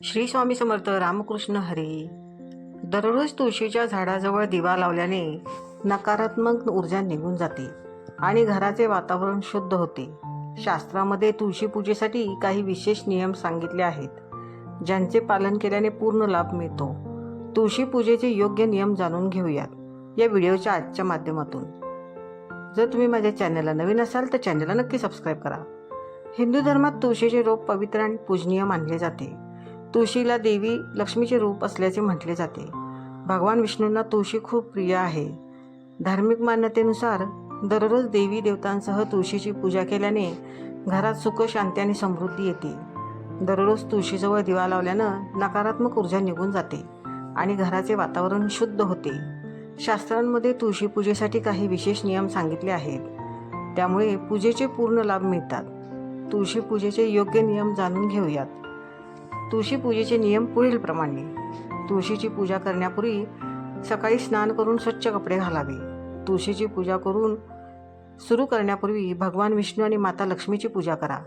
श्री स्वामी समर्थ रामकृष्ण हरी. दररोज तुळशीच्या झाडाजवळ दिवा लावल्याने नकारात्मक ऊर्जा निघून जाते आणि घराचे वातावरण शुद्ध होते. शास्त्रामध्ये तुळशी पूजेसाठी काही विशेष नियम सांगितले आहेत ज्यांचे पालन केल्याने पूर्ण लाभ मिळतो. तुळशी पूजेचे योग्य नियम जाणून घेऊयात या व्हिडिओच्या आजच्या माध्यमातून. जर तुम्ही माझ्या चॅनलला नवीन असाल तर चॅनलला नक्की सबस्क्राईब करा. हिंदू धर्मात तुळशीचे रोप पवित्र आणि पूजनीय मानले जाते. तुळशीला देवी लक्ष्मीचे रूप असल्याचे म्हटले जाते. भगवान विष्णूंना तुळशी खूप प्रिय आहे. धार्मिक मान्यतेनुसार दररोज देवी देवतांसह तुळशीची पूजा केल्याने घरात सुख शांती आणि समृद्धी येते. दररोज तुळशीजवळ दिवा लावल्यानं नकारात्मक ऊर्जा निघून जाते आणि घराचे वातावरण शुद्ध होते. शास्त्रांमध्ये तुळशी पूजेसाठी काही विशेष नियम सांगितले आहेत. त्यामुळे पूजेचे पूर्ण लाभ मिळतात. तुळशी पूजेचे योग्य नियम जाणून घेऊयात. तुळशी पूजेचे नियम पुढीलप्रमाणे. तुळशीची पूजा करण्यापूर्वी सकाळी स्नान करून स्वच्छ कपडे घालावे. तुळशीची पूजा करून सुरू करण्यापूर्वी भगवान विष्णू आणि माता लक्ष्मीची पूजा करा.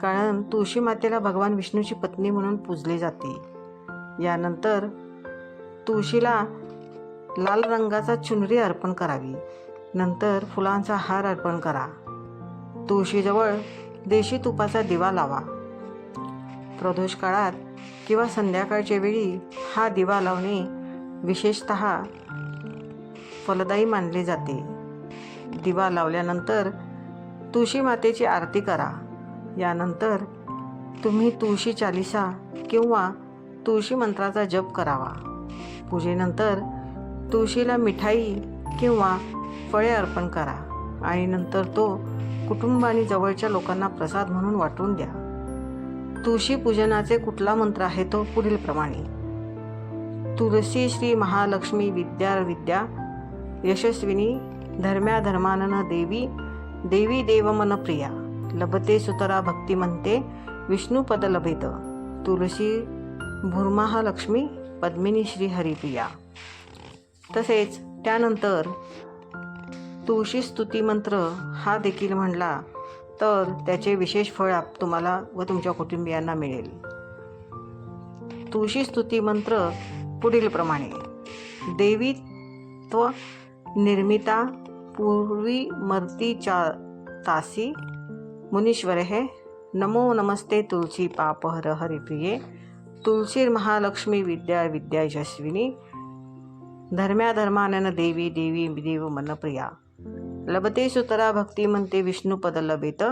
कारण तुळशी मातेला भगवान विष्णूची पत्नी म्हणून पूजले जाते. यानंतर तुळशीला लाल रंगाचा चुनरी अर्पण करावी. नंतर फुलांचा हार अर्पण करा. तुळशीजवळ देशी तुपाचा दिवा लावा. प्रदोष काळात किंवा संध्याकाळच्या वेळी हा दिवा लावणे विशेषत फलदायी मानले जाते. दिवा लावल्यानंतर तुळशी मातेची आरती करा. यानंतर तुम्ही तुळशी चालिसा किंवा तुळशी मंत्राचा जप करावा. पूजेनंतर तुळशीला मिठाई किंवा फळे अर्पण करा आणि नंतर तो कुटुंब आणि जवळच्या लोकांना प्रसाद म्हणून वाटून द्या. तुळशी पूजनाचे कुठला मंत्र आहे तो पुढील प्रमाणे तुळशी श्री महालक्ष्मी विद्या विद्या यशस्विनी धर्म्या धर्मानन देवी देवी देवमन प्रिया लभते सुतरा भक्ती म्हणते विष्णुपद लभेत. तुळशी भूर्महालक्ष्मी पद्मिनी श्री हरिप्रिया. तसेच त्यानंतर तुळशी स्तुती मंत्र हा देखील म्हणला तर त्याचे विशेष फळ आप तुम्हाला व तुमच्या कुटुंबियांना मिळेल. तुळशी स्तुती मंत्र पुढील प्रमाणे देवीत्व निर्मिता पूर्वी मर्तीच्या तासी मुनीश्वर हे नमो नमस्ते तुळशी पापहर हरिप्रिये तुळशी महालक्ष्मी विद्या विद्या यशस्विनी. धर्म्या धर्मानन देवी देवी देव मनप्रिया लभते सुतरा भक्ती म्हणते विष्णुपद लभेत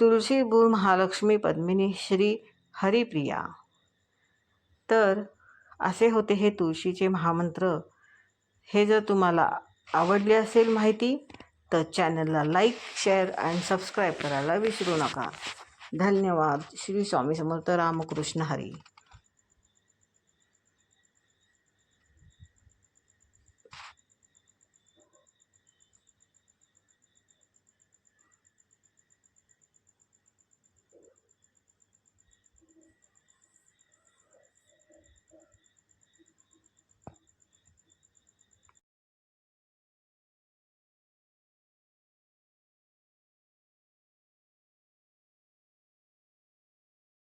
तुळशी भूर महालक्ष्मी पद्मिनी श्री हरिप्रिया। तर असे होते हे तुळशीचे महामंत्र. हे जर तुम्हाला आवडले असेल माहिती तर चॅनलला लाईक शेअर अँड सबस्क्राईब करायला विसरू नका. धन्यवाद. श्री स्वामी समर्थ रामकृष्ण हरी.